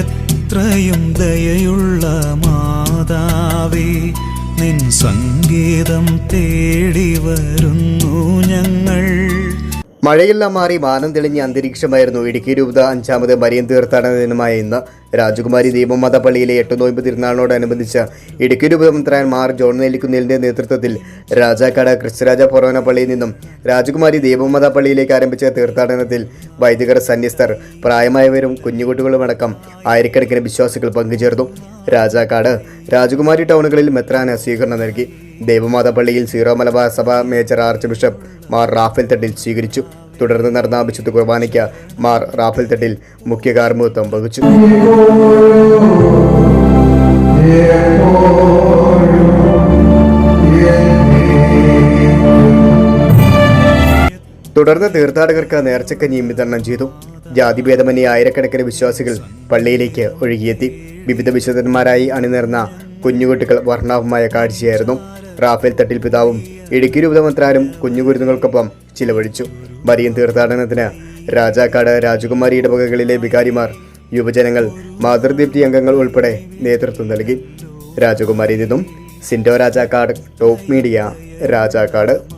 എത്രയും ദയയുള്ള മാതാവേ നിൻ സംഗീതം തേടി വരുന്നു ഞങ്ങൾ. മഴയെല്ലാം മാറി മാനം തെളിഞ്ഞ അന്തരീക്ഷമായിരുന്നു. ഇടുക്കി രൂപത അഞ്ചാമത് മരിയൻ തീർത്ഥാടന ദിനമായ ഇന്ന് രാജകുമാരി ദീപമാത പള്ളിയിലെ എട്ട് നോയമ്പ് തിരുനാളിനോടനുബന്ധിച്ച് ഇടുക്കി രൂപത മാർ ജോൺ നെല്ലിക്കുന്നിലിന്റെ നേതൃത്വത്തിൽ രാജാക്കാട് ക്രിസ്തുരാജ പൊറോന പള്ളിയിൽ നിന്നും രാജകുമാരി ദീപമാത പള്ളിയിലേക്ക് ആരംഭിച്ച തീർത്ഥാടനത്തിൽ വൈദികർ സന്യസ്തർ പ്രായമായവരും കുഞ്ഞുകുട്ടികളുമടക്കം ആയിരക്കണക്കിന് വിശ്വാസികൾ പങ്കുചേർന്നു. രാജാക്കാട് രാജകുമാരി ടൗണുകളിൽ മെത്രാന് സ്വീകരണം നൽകി. ദേവമാതാ പള്ളിയിൽ സീറോ മലബാർ സഭ major archbishop Mar Raphael Thattil സ്വീകരിച്ചു. തുടർന്ന് നടന്ന വിശുദ്ധ കുർബാനയ്ക്ക് മാർ റാഫേൽ തട്ടിൽ മുഖ്യ കാർമ്മികത്വം വഹിച്ചു. തുടർന്ന് തീർത്ഥാടകർക്ക് നേർച്ചക്കഞ്ഞിയും വിതരണം ചെയ്തു. ജാതിഭേദമന്യേ ആയിരക്കണക്കിന് വിശ്വാസികൾ പള്ളിയിലേക്ക് ഒഴുകിയെത്തി. വിവിധ വിശുദ്ധന്മാരായി അണിനിർന്ന കുഞ്ഞുകുട്ടികൾ വർണാഭമായ കാഴ്ചയായിരുന്നു. റാഫേൽ തട്ടിൽ പിതാവും ഇടുക്കി രൂപതമന്ത്രാരും കുഞ്ഞുകുരുന്നുകൾക്കൊപ്പം ചിലവഴിച്ചു. മരിയൻ തീർത്ഥാടനത്തിന് രാജാക്കാട് രാജകുമാരി ഇടവകകളിലെ വികാരിമാർ യുവജനങ്ങൾ മാതൃദീപ്തി അംഗങ്ങൾ ഉൾപ്പെടെ നേതൃത്വം നൽകി. രാജകുമാരി നിന്നും സിൻഡോ രാജാക്കാട് ടോപ്പ് മീഡിയ രാജാക്കാട്.